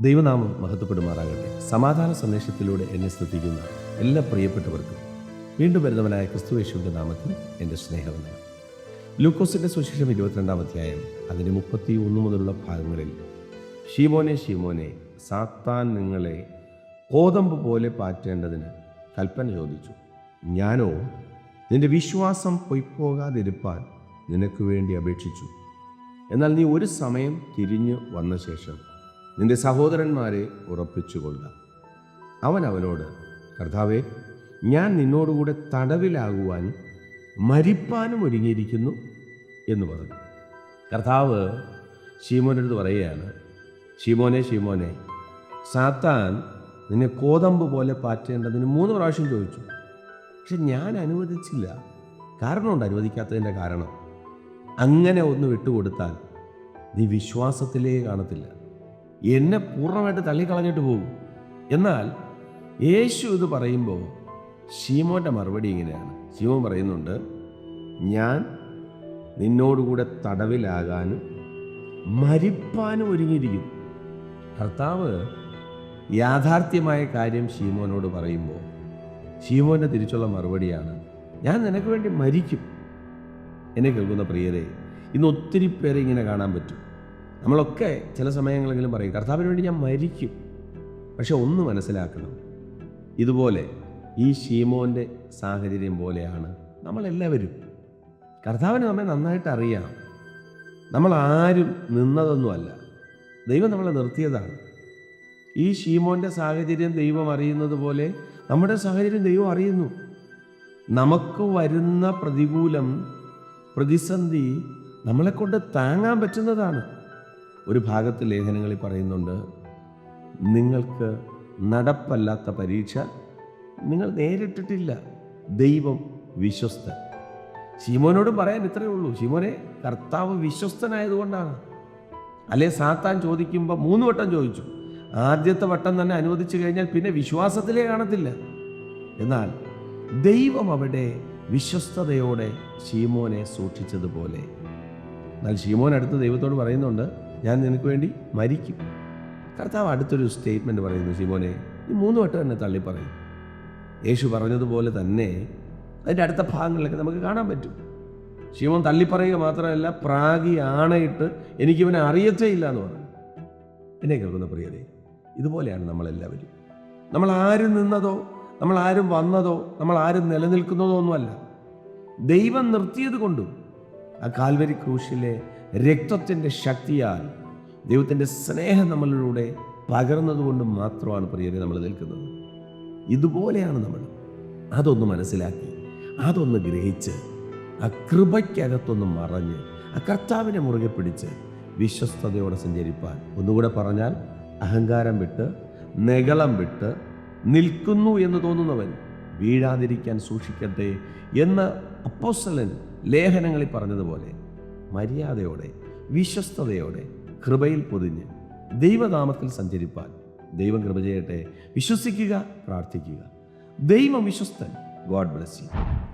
ദൈവനാമം മഹത്വപ്പെടുമാറാകട്ടെ. സമാധാന സന്ദേശത്തിലൂടെ എന്നെ ശ്രദ്ധിക്കുന്ന എല്ലാ പ്രിയപ്പെട്ടവർക്കും വീണ്ടും വരുന്നവനായ ക്രിസ്തുവേശുവിന്റെ നാമത്തിൽ എന്റെ സ്നേഹവന്ദനം. ലൂക്കോസിന്റെ സുശേഷം ഇരുപത്തിരണ്ടാം അധ്യായം അതിന്റെ മുപ്പത്തി ഒന്ന് മുതലുള്ള ഭാഗങ്ങളിൽ ഷീമോനെ ഷീമോനെ സാത്താൻ നിങ്ങളെ കോതമ്പ് പോലെ പാറ്റേണ്ടതിന് കൽപ്പന ചോദിച്ചു. ഞാനോ നിന്റെ വിശ്വാസം പൊയ്പോകാതിരുപ്പാൻ നിനക്ക് വേണ്ടി അപേക്ഷിച്ചു. എന്നാൽ നീ ഒരു സമയം തിരിഞ്ഞു വന്ന ശേഷം നിന്റെ സഹോദരന്മാരെ ഉറപ്പിച്ചുകൊള്ളുക. അവൻ അവനോട് കർത്താവെ ഞാൻ നിന്നോടുകൂടെ തടവിലാകുവാൻ മരിപ്പാനും ഒരുങ്ങിയിരിക്കുന്നു എന്ന് പറഞ്ഞു. കർത്താവ് ഷീമോനടുത്ത് പറയുകയാണ് ഷീമോനെ ഷീമോനെ സാത്താൻ നിന്നെ കോതമ്പ് പോലെ പാറ്റേണ്ടതിന് മൂന്ന് പ്രാവശ്യം ചോദിച്ചു. പക്ഷെ ഞാൻ അനുവദിച്ചില്ല. കാരണമുണ്ട് അനുവദിക്കാത്തതിന്റെ കാരണം. അങ്ങനെ ഒന്ന് വിട്ടുകൊടുത്താൽ നീ വിശ്വാസത്തിലേ കാണത്തില്ല. എന്നെ പൂർണമായിട്ട് തള്ളിക്കളഞ്ഞിട്ട് പോകും. എന്നാൽ യേശു ഇത് പറയുമ്പോൾ ഷീമോന്റെ മറുപടി ഇങ്ങനെയാണ്. ശീമോൻ പറയുന്നുണ്ട് ഞാൻ നിന്നോടുകൂടെ തടവിലാകാനും മരിപ്പാനും ഒരുങ്ങിയിരിക്കും. കർത്താവ് യാഥാർത്ഥ്യമായ കാര്യം ഷീമോനോട് പറയുമ്പോൾ ഷീമോന്റെ തിരിച്ചുള്ള മറുപടിയാണ് ഞാൻ നിനക്ക് വേണ്ടി മരിക്കും. എന്നെ കേൾക്കുന്ന പ്രിയരെ ഇന്ന് ഒത്തിരി പേരെ ഇങ്ങനെ കാണാൻ പറ്റും. നമ്മളൊക്കെ ചില സമയങ്ങളെങ്കിലും പറയും കർത്താവിന് വേണ്ടി ഞാൻ മരിക്കും. പക്ഷെ ഒന്ന് മനസ്സിലാക്കണം ഇതുപോലെ ഈ ഷീമോന്റെ സാഹചര്യം പോലെയാണ് നമ്മളെല്ലാവരും. കർത്താവിന് നമ്മെ നന്നായിട്ട് അറിയാം. നമ്മൾ ആരും നിന്നതൊന്നുമല്ല. ദൈവം നമ്മളെ നിർത്തിയതാണ്. ഈ ഷീമോന്റെ സാഹചര്യം ദൈവം അറിയുന്നത് പോലെ നമ്മുടെ സാഹചര്യം ദൈവം അറിയുന്നു. നമുക്ക് വരുന്ന പ്രതികൂലം പ്രതിസന്ധി നമ്മളെക്കൊണ്ട് താങ്ങാൻ പറ്റുന്നതാണ്. ഒരു ഭാഗത്ത് ലേഖനങ്ങളിൽ പറയുന്നുണ്ട് നിങ്ങൾക്ക് നടപ്പല്ലാത്ത പരീക്ഷ നിങ്ങൾ നേരിട്ടിട്ടില്ല. ദൈവം വിശ്വസ്തൻ. ശീമോനോട് പറയാൻ ഇത്രയേ ഉള്ളൂ. ശീമോനെ കർത്താവ് വിശ്വസ്തനായതുകൊണ്ടാണ്. അല്ലെ സാത്താൻ ചോദിക്കുമ്പോൾ മൂന്ന് വട്ടം ചോദിച്ചു. ആദ്യത്തെ വട്ടം തന്നെ അനുവദിച്ചു കഴിഞ്ഞാൽ പിന്നെ വിശ്വാസത്തിലേ കാണത്തില്ല. എന്നാൽ ദൈവം അവിടെ വിശ്വസ്തതയോടെ ശീമോനെ സൂക്ഷിച്ചതുപോലെ. എന്നാൽ ശീമോൻ അടുത്ത് ദൈവത്തോട് പറയുന്നുണ്ട് ഞാൻ നിനക്ക് വേണ്ടി മരിക്കും. കർത്താവ് അടുത്തൊരു സ്റ്റേറ്റ്മെന്റ് പറയുന്നു ശിമോനെ ഈ മൂന്ന് വട്ടം തന്നെ തള്ളി പറയും. യേശു പറഞ്ഞതുപോലെ തന്നെ അതിന്റെ അടുത്ത ഭാഗങ്ങളിലൊക്കെ നമുക്ക് കാണാൻ പറ്റും. ശിവൻ തള്ളിപ്പറയുക മാത്രമല്ല പ്രാഗി ആണയിട്ട് എനിക്കിവനെ അറിയത്തേ ഇല്ല എന്ന് പറഞ്ഞു എന്നെ കേൾക്കുന്ന പ്രിയതേ ഇതുപോലെയാണ് നമ്മളെല്ലാവരും. നമ്മൾ ആരും നിന്നതോ നമ്മൾ ആരും വന്നതോ നമ്മൾ ആരും നിലനിൽക്കുന്നതോ ഒന്നുമല്ല. ദൈവം നിർത്തിയത് കൊണ്ടും ആ കാൽവരി ക്രൂശിലെ രക്തത്തിന്റെ ശക്തിയാൽ ദൈവത്തിന്റെ സ്നേഹം നമ്മളിലൂടെ പകർന്നതുകൊണ്ട് മാത്രമാണ് പ്രിയരെ നമ്മൾ നിൽക്കുന്നത്. ഇതുപോലെയാണ് നമ്മൾ. അതൊന്ന് മനസ്സിലാക്കി അതൊന്ന് ഗ്രഹിച്ച് ആ കൃപയ്ക്കകത്തൊന്ന് മറഞ്ഞ് ആ കർത്താവിനെ മുറുകെ പിടിച്ച് വിശ്വസ്തയോടെ സഞ്ചരിപ്പാൻ. ഒന്നുകൂടെ പറഞ്ഞാൽ അഹങ്കാരം വിട്ട് നെകളം വിട്ട് നിൽക്കുന്നു എന്ന് തോന്നുന്നവൻ വീഴാതിരിക്കാൻ സൂക്ഷിക്കട്ടെ എന്ന് അപ്പോസ്തലൻ ലേഖനങ്ങളിൽ പറഞ്ഞതുപോലെ മര്യാദയോടെ വിശ്വസ്തയോടെ കൃപയിൽ പൊതിഞ്ഞ് ദൈവനാമത്തിൽ സഞ്ചരിപ്പാൻ ദൈവം കൃപ ചെയ്യട്ടെ. വിശ്വസിക്കുക പ്രാർത്ഥിക്കുക. ദൈവം വിശ്വസ്തൻ. God bless you